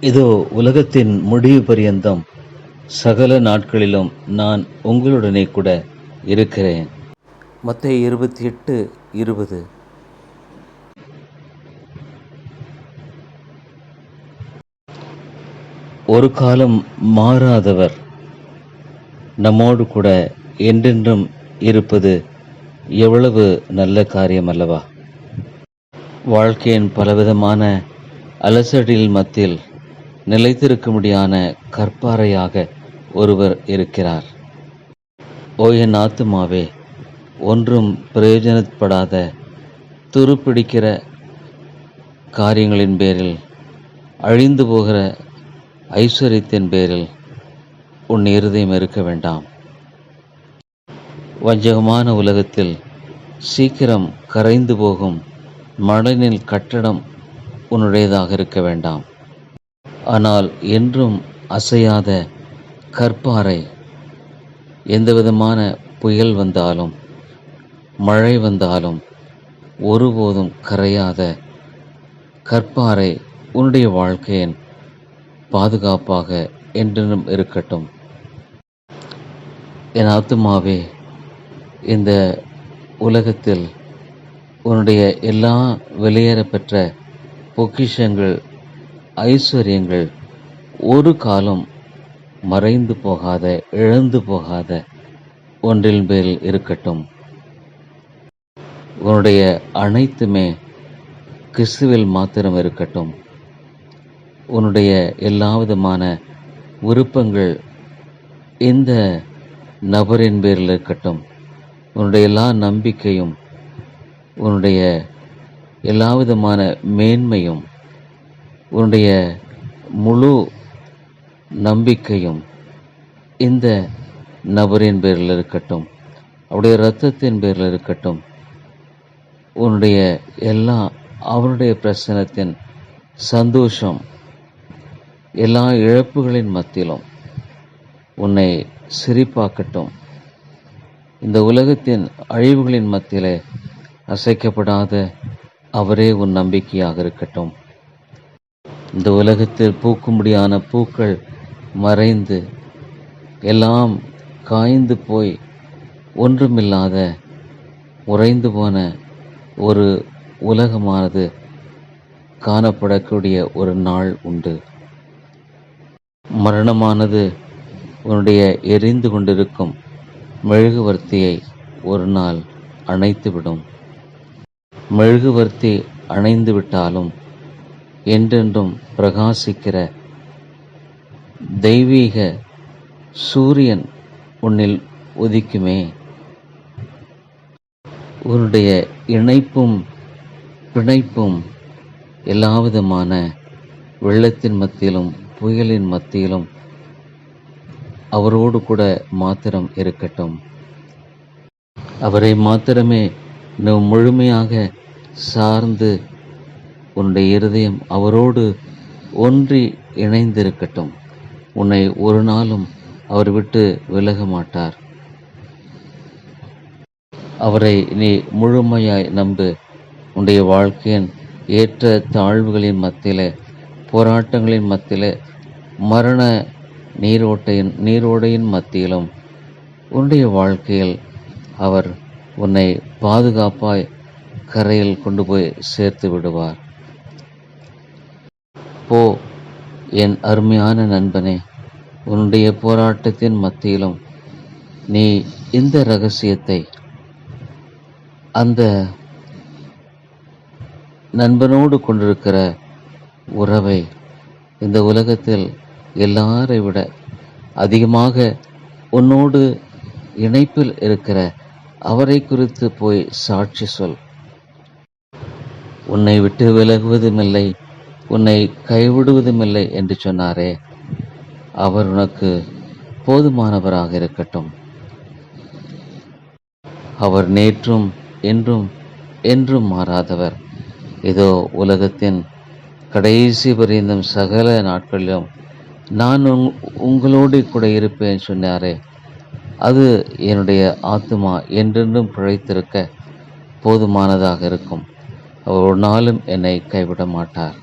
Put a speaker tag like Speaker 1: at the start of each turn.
Speaker 1: இதோ உலகத்தின் முடிவு பரியந்தம். சகல நாட்களிலும் நான் உங்களுடனே கூட இருக்கிறேன். மத்திய இருபத்தி எட்டு இருபது. ஒரு காலம் மாறாதவர் நம்மோடு கூட என்றென்றும் இருப்பது எவ்வளவு நல்ல காரியம் அல்லவா வாழ்க்கையின் பலவிதமான அலசடில் மத்தியில் நிலைத்திருக்கும்படியான கற்பாறையாக ஒருவர் இருக்கிறார். ஓ என் ஆத்துமாவே ஒன்றும் பிரயோஜனப்படாத துருப்பிடிக்கிற காரியங்களின் பேரில் அழிந்து போகிற ஐஸ்வர்யத்தின் பேரில் உன் இருதயம் இருக்க வேண்டாம். வஞ்சகமான உலகத்தில் சீக்கிரம் கரைந்து போகும் மணலின் கட்டடம் உன்னுடையதாக இருக்க வேண்டாம். ஆனால் என்றும் அசையாத கற்பாறை. எந்தவிதமான புயல் வந்தாலும் மழை வந்தாலும் ஒருபோதும் கரையாத கற்பாறை உன்னுடைய வாழ்க்கையின் பாதுகாப்பாக என்றென்றும் இருக்கட்டும். என் ஆத்துமாவே இந்த உலகத்தில் உன்னுடைய எல்லா வெளியேறப்பெற்ற பொக்கிஷங்கள் ஐஸ்வர்யங்கள் ஒரு காலம் மறைந்து போகாத இழந்து போகாத ஒன்றின் பேரில் இருக்கட்டும். உன்னுடைய அனைத்துமே கிறிஸ்துவில் மாத்திரம் இருக்கட்டும். உன்னுடைய எல்லா விதமான விருப்பங்கள் இந்த நபரின் பேரில் இருக்கட்டும். உன்னுடைய எல்லா நம்பிக்கையும் உன்னுடைய எல்லா விதமான மேன்மையும் உன்னுடைய முழு நம்பிக்கையும் இந்த நபரின் பேரில் இருக்கட்டும் அவருடைய இரத்தத்தின் பேரில் இருக்கட்டும் உன்னுடைய எல்லா அவருடைய பிரசனத்தின் சந்தோஷம் எல்லா இழப்புகளின் மத்தியிலும் உன்னை சிரிப்பாக்கட்டும். இந்த உலகத்தின் அழிவுகளின் மத்தியிலே அசைக்கப்படாத அவரே உன் நம்பிக்கையாக இருக்கட்டும். இந்த உலகத்தில் பூக்கும்படியான பூக்கள் மறைந்து எல்லாம் காய்ந்து போய் ஒன்றுமில்லாத உறைந்து போன ஒரு உலகமானது காணப்படக்கூடிய ஒரு நாள் உண்டு. மரணமானது உன்னுடைய எரிந்து கொண்டிருக்கும் மெழுகுவர்த்தியை ஒரு நாள் அணைத்துவிடும். மெழுகுவர்த்தி அணைந்து விட்டாலும் என்றென்றும் பிரகாசிக்கிற தெய்வீக சூரியன் உன்னில் உதிக்குமே. உன்னுடைய இணைப்பும் பிணைப்பும் எல்லாவிதமான வெள்ளத்தின் மத்தியிலும் புயலின் மத்தியிலும் அவரோடு கூட மாத்திரம் இருக்கட்டும். அவரை மாத்திரமே முழுமையாக சார்ந்து உன்னுடைய இருதயம் அவரோடு ஒன்றி இணைந்திருக்கட்டும். உன்னை ஒரு நாளும் அவர் விட்டு விலக மாட்டார். அவரை நீ முழுமையாய் நம்பு. உன்னுடைய வாழ்க்கையின் ஏற்ற தாழ்வுகளின் மத்தியில் போராட்டங்களின் மத்தியில் மரண நீரோட்டையின் நீரோடையின் மத்தியிலும் உன்னுடைய வாழ்க்கையில் அவர் உன்னை பாதுகாப்பாய் கரையில் கொண்டு போய் சேர்த்து விடுவார். போ என் அருமையான நண்பனே உன்னுடைய போராட்டத்தின் மத்தியிலும் நீ இந்த ரகசியத்தை அந்த நண்பனோடு கொண்டிருக்கிற உறவை இந்த உலகத்தில் எல்லாரை விட அதிகமாக உன்னோடு இணைப்பில் இருக்கிற அவரை குறித்து போய் சாட்சி சொல். உன்னை விட்டு விலகுவதுமில்லை. உன்னை கைவிடுவதுமில்லை என்று சொன்னாரே. அவர் உனக்கு போதுமானவராக இருக்கட்டும். அவர் நேற்றும் என்றும் என்றும் மாறாதவர். இதோ உலகத்தின் கடைசி பரியந்தம் சகல நாட்களிலும் நான் உங் உங்களோடு கூட இருப்பேன் சொன்னாரே. அது என்னுடைய ஆத்துமா என்றென்றும் பிழைத்திருக்க போதுமானதாக இருக்கும். அவர் ஒரு நாளும் என்னை கைவிட மாட்டார்.